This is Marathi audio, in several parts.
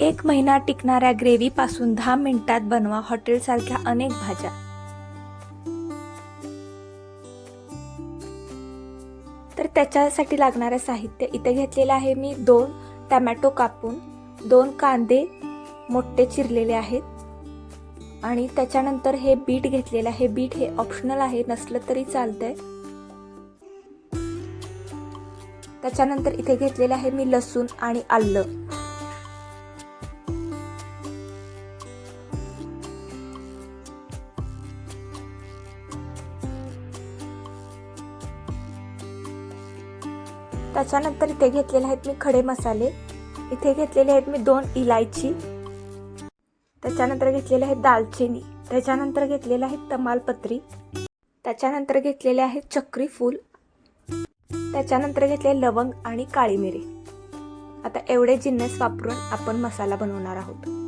एक महिना टिकणाऱ्या ग्रेव्हीपासून दहा मिनिटात बनवा हॉटेलसारख्या अनेक भाज्या. तर त्याच्यासाठी लागणारं साहित्य इथे घेतलेलं आहे मी. दोन टमॅटो कापून दोन कांदे मोठे चिरलेले आहेत. आणि त्याच्यानंतर हे बीट घेतलेलं आहे. बीट हे ऑप्शनल आहे नसलं तरी चालतंय. त्याच्यानंतर इथे घेतलेलं आहे मी लसूण आणि आलं. त्याच्यानंतर इथे घेतलेले आहेत मी खडे मसाले. इथे घेतलेले आहेत मी दोन इलायची. त्याच्यानंतर घेतलेले आहेत दालचिनी. त्याच्यानंतर घेतलेले आहेत तमालपत्री. त्याच्यानंतर घेतलेले आहेत चक्री फूल. त्याच्यानंतर घेतले लवंग आणि काळी मिरी. आता एवढे जिन्नस वापरून आपण मसाला बनवणार आहोत.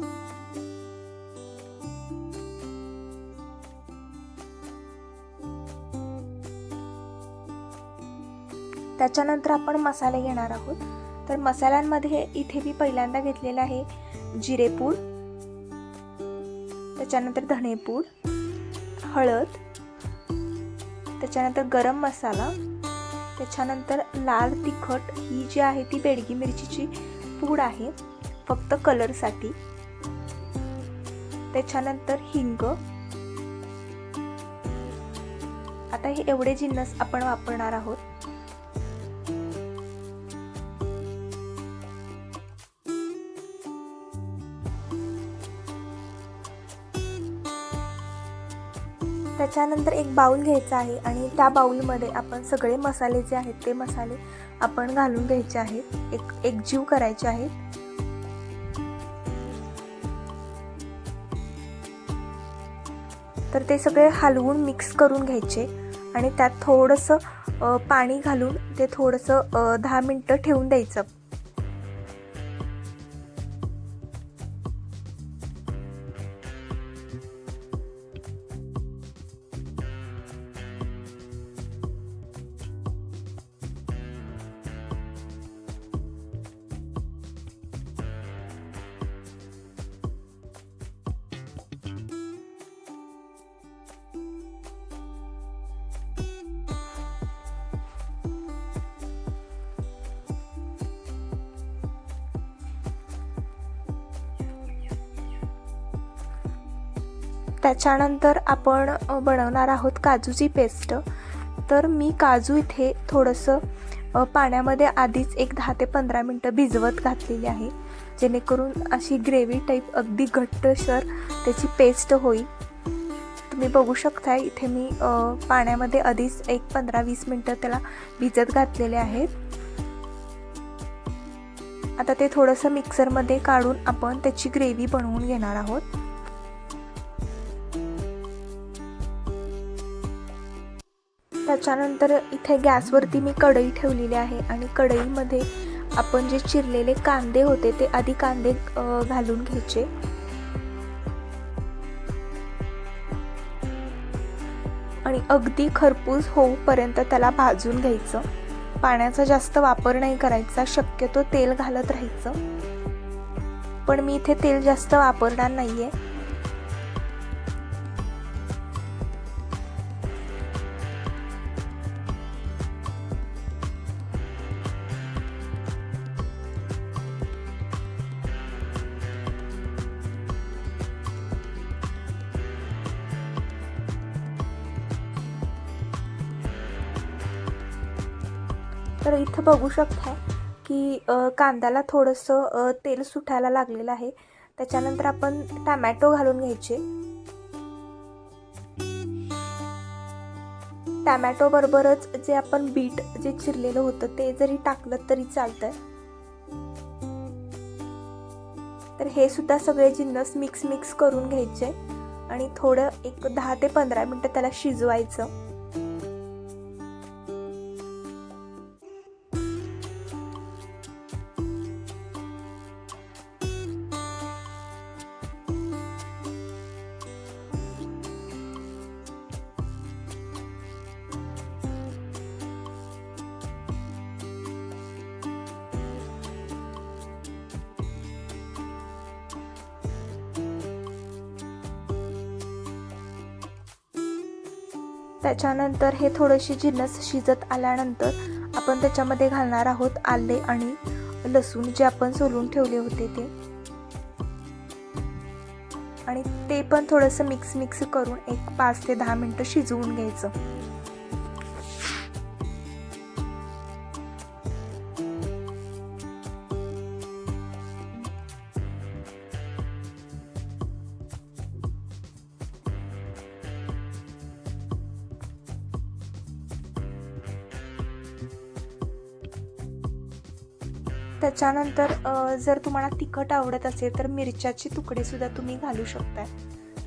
त्याच्यानंतर आपण मसाले घेणार आहोत. तर मसाल्यांमध्ये इथे मी पहिल्यांदा घेतलेला आहे जिरेपूड त्याच्यानंतर धणेपूड हळद त्याच्यानंतर गरम मसाला त्याच्यानंतर लाल तिखट ही जी आहे ती बेडगी मिरचीची पूड आहे फक्त कलरसाठी. त्याच्यानंतर हिंग. आता हे एवढे जिन्नस आपण वापरणार आहोत. त्याच्यानंतर एक बाऊल घ्यायचा आहे आणि त्या बाऊलमध्ये आपण सगळे मसाले जे आहेत ते मसाले आपण घालून घ्यायचे आहेत. एक एकजीव करायचे आहेत. तर ते सगळे हलवून मिक्स करून घ्यायचे आणि त्यात थोडंसं पाणी घालून ते थोडंसं दहा मिनटं ठेवून द्यायचं. त्याच्यानंतर आपण बनवणार आहोत काजूची पेस्ट. तर मी काजू इथे थोडंसं पाण्यामध्ये आधीच एक दहा ते पंधरा मिनटं भिजवत घातलेली आहे. जेणेकरून अशी ग्रेव्ही टाईप अगदी घट्टसर त्याची पेस्ट होईल. तुम्ही बघू शकता इथे मी पाण्यामध्ये आधीच एक पंधरा वीस मिनटं त्याला भिजत घातलेले आहेत. आता ते थोडंसं मिक्सरमध्ये काढून आपण त्याची ग्रेव्ही बनवून घेणार आहोत. त्याच्यानंतर इथे गॅसवरती मी कढई ठेवलेली आहे आणि कढईमध्ये आपण जे चिरलेले कांदे होते ते आधी कांदे घालून घ्यायचे. आणि अगदी खरपूस होऊपर्यंत त्याला भाजून घ्यायचं. पाण्याचा जास्त वापर नाही करायचा शक्यतो तेल घालत राहायचं. पण मी इथे तेल जास्त वापरणार नाही आहे तर इथं बघू शकताय की कांद्याला थोडंसं तेल सुटायला लागलेलं आहे. त्याच्यानंतर आपण टॅमॅटो घालून घ्यायचे. टमॅटो बरोबरच जे आपण बीट जे चिरलेलं होतं ते जरी टाकलं तरी चालतंय. तर हे सुद्धा सगळे जिन्नस मिक्स मिक्स करून घ्यायचे आणि थोडं एक दहा ते पंधरा मिनटं त्याला शिजवायचं. त्याच्यानंतर हे थोडेसे जिन्नस शिजत आल्यानंतर आपण त्याच्यामध्ये घालणार आहोत आले आणि लसूण जे आपण सोलून ठेवले होते ते. आणि ते पण थोडंसं मिक्स मिक्स करून एक पाच ते दहा मिनटं शिजवून घ्यायचं. त्याच्यानंतर जर तुम्हाला तिखट आवडत असेल तर मिरच्याचे तुकडे सुद्धा तुम्ही घालू शकता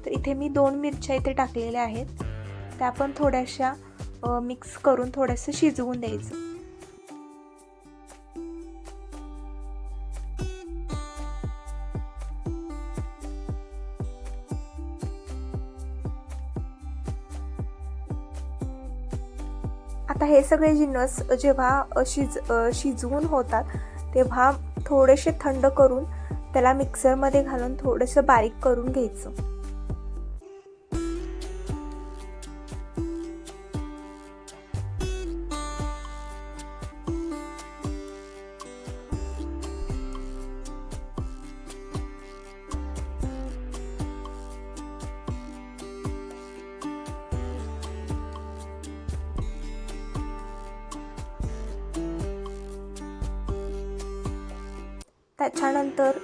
तर इथे मी दोन मिरच्या इथे टाकलेल्या आहेत. त्या पण थोड्याशा मिक्स करून थोडंसं शिजवून द्यायचं. आता हे सगळे जिन्नस जेव्हा शिज शिजवून होतात तेव्हा थोडेसे थंड करून त्याला मिक्सरमध्ये घालून थोडंसं बारीक करून घ्यायचं. त्याच्यानंतर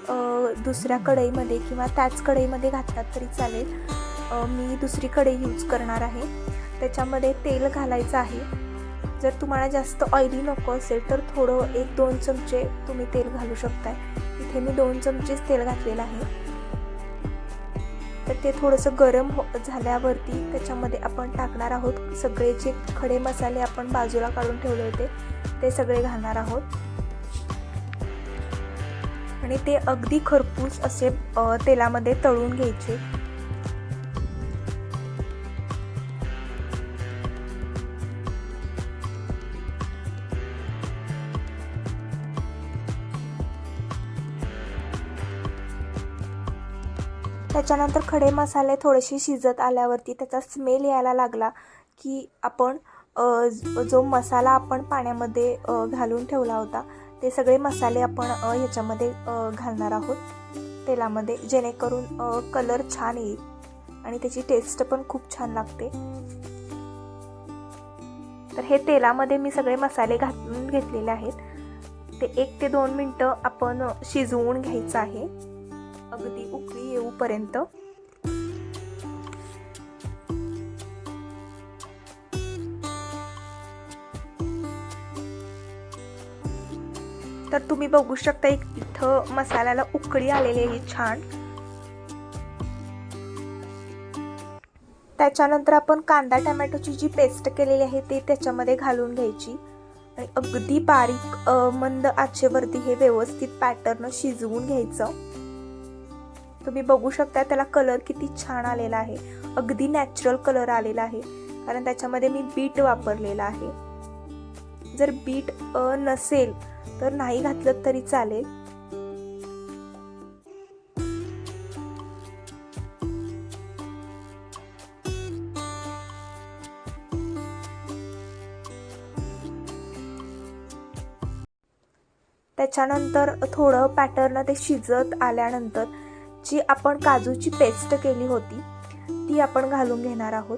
दुसऱ्या कढईमध्ये किंवा त्याच कढईमध्ये घातलात तरी चालेल. मी दुसरी कढई यूज करणार आहे. त्याच्यामध्ये तेल घालायचं आहे. जर तुम्हाला जास्त ऑइली नको असेल तर थोडं एक दोन चमचे तुम्ही तेल घालू शकताय. इथे मी दोन चमचेच तेल घातलेलं आहे. तर ते थोडंसं गरम हो झाल्यावरती त्याच्यामध्ये आपण टाकणार आहोत. सगळे जे खडे मसाले आपण बाजूला काढून ठेवले होते ते सगळे घालणार आहोत. आणि ते अगदी खरपूस असे तेलामध्ये तळून घ्यायचे. त्याच्यानंतर खडे मसाले थोडेसे शिजत आल्यावरती त्याचा स्मेल यायला लागला की आपण जो मसाला आपण पाण्यामध्ये घालून ठेवला होता ते सगळे मसाले आपण ह्याच्यामध्ये घालणार आहोत. तेलामध्ये जेणेकरून कलर छान येईल आणि त्याची टेस्ट पण खूप छान लागते. तर हे तेलामध्ये मी सगळे मसाले घालून घेतलेले आहेत. ते एक ते दोन मिनटं आपण शिजवून घ्यायचं आहे. अगदी उकळी येऊपर्यंत. तर तुम्ही बघू शकता एक इथं मसाल्याला उकळी आलेली आहे छान. त्याच्यानंतर आपण कांदा टमॅटोची जी पेस्ट केलेली आहे ती त्याच्यामध्ये घालून घ्यायची. आणि अगदी बारीक मंद आचेवरती हे व्यवस्थित पॅटर्न शिजवून घ्यायचं. तुम्ही बघू शकता त्याला कलर किती छान आलेला आहे. अगदी नॅचरल कलर आलेला आहे. कारण त्याच्यामध्ये मी बीट वापरलेला आहे. जर बीट नसेल तर नाही घातलं तरी चालेल. त्याच्यानंतर थोडं पॅटर्न ते शिजत आल्यानंतर जी आपण काजूची पेस्ट केली होती ती आपण घालून घेणार आहोत.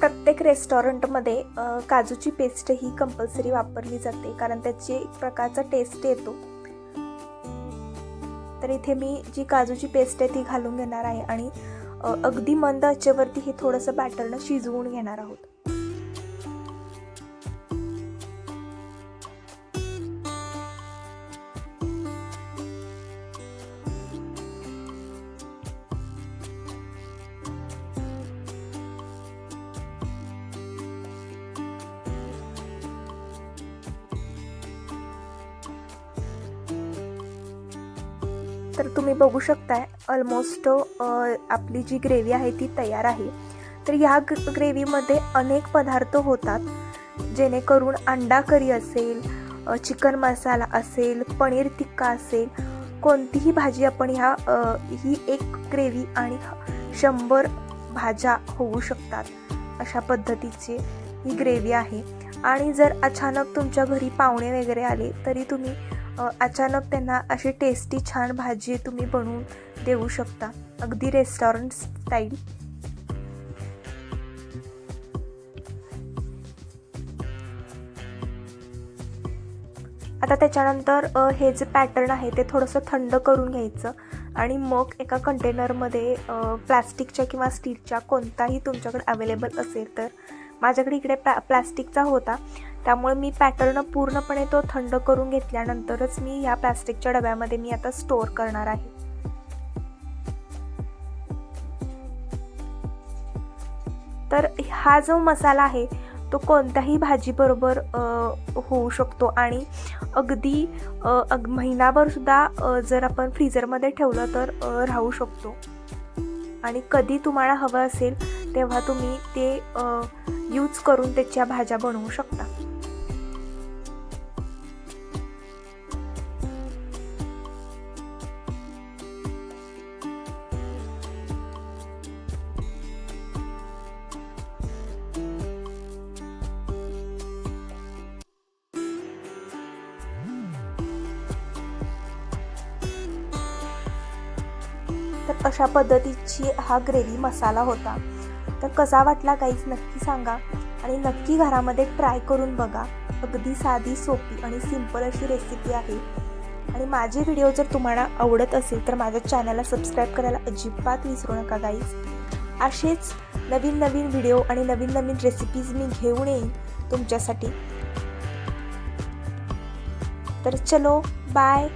प्रत्येक रेस्टॉरंटमध्ये काजूची पेस्ट ही कंपल्सरी वापरली जाते कारण त्याची एक प्रकारचा टेस्ट येतो. तर इथे मी जी काजूची पेस्ट आहे ती घालून घेणार आहे आणि अगदी मंद आचेवरती हे थोडंसं बॅटरनं शिजवून घेणार आहोत. तर तुम्ही बघू शकताय ऑलमोस्ट आपली जी ग्रेव्ही आहे ती तयार आहे. तर ह्या ग ग्रेव्हीमध्ये अनेक पदार्थ होतात जेणेकरून अंडा करी असेल चिकन मसाला असेल पनीर टिक्का असेल कोणतीही भाजी आपण ह्या ही एक ग्रेव्ही आणि शंभर भाज्या होऊ शकतात अशा पद्धतीची ही ग्रेव्ही आहे. आणि जर अचानक तुमच्या घरी पाहुणे वगैरे आले तरी तुम्ही अचानक त्यांना अशी टेस्टी छान भाजी तुम्ही बनवून देऊ शकता. अगदी रेस्टॉरंट स्टाईल आता त्याच्यानंतर हे जे पॅटर्न आहे ते थोडंसं थंड करून घ्यायचं आणि मग एका कंटेनरमध्ये प्लास्टिकच्या किंवा स्टीलच्या कोणताही तुमच्याकडे अवेलेबल असेल तर माझ्याकडे इकडे प्ला प्लास्टिकचा होता. त्यामुळे मी पॅटर्न पूर्णपणे तो थंड करून घेतल्यानंतरच मी ह्या प्लास्टिकच्या डब्यामध्ये मी आता स्टोअर करणार आहे. तर हा जो मसाला आहे तो कोणत्याही भाजीबरोबर होऊ शकतो. आणि अगदी अग महिनाभरसुद्धा जर आपण फ्रीजरमध्ये ठेवलं तर राहू शकतो. आणि कधी तुम्हाला हवं असेल तेव्हा तुम्ही ते यूज करून त्याच्या भाज्या बनवू शकता. तर अशा पद्धतीची हा ग्रेव्ही मसाला होता. तर कसा वाटला काहीच नक्की सांगा. आणि नक्की घरामध्ये ट्राय करून बघा. अगदी साधी सोपी आणि सिंपल अशी रेसिपी आहे. आणि माझे व्हिडिओ जर तुम्हाला आवडत असेल तर माझ्या चॅनलला सबस्क्राईब करायला अजिबात विसरू नका गाईज असेच नवीन नवीन व्हिडिओ आणि नवीन नवीन रेसिपीज मी घेऊन येईन तुमच्यासाठी. तर चलो बाय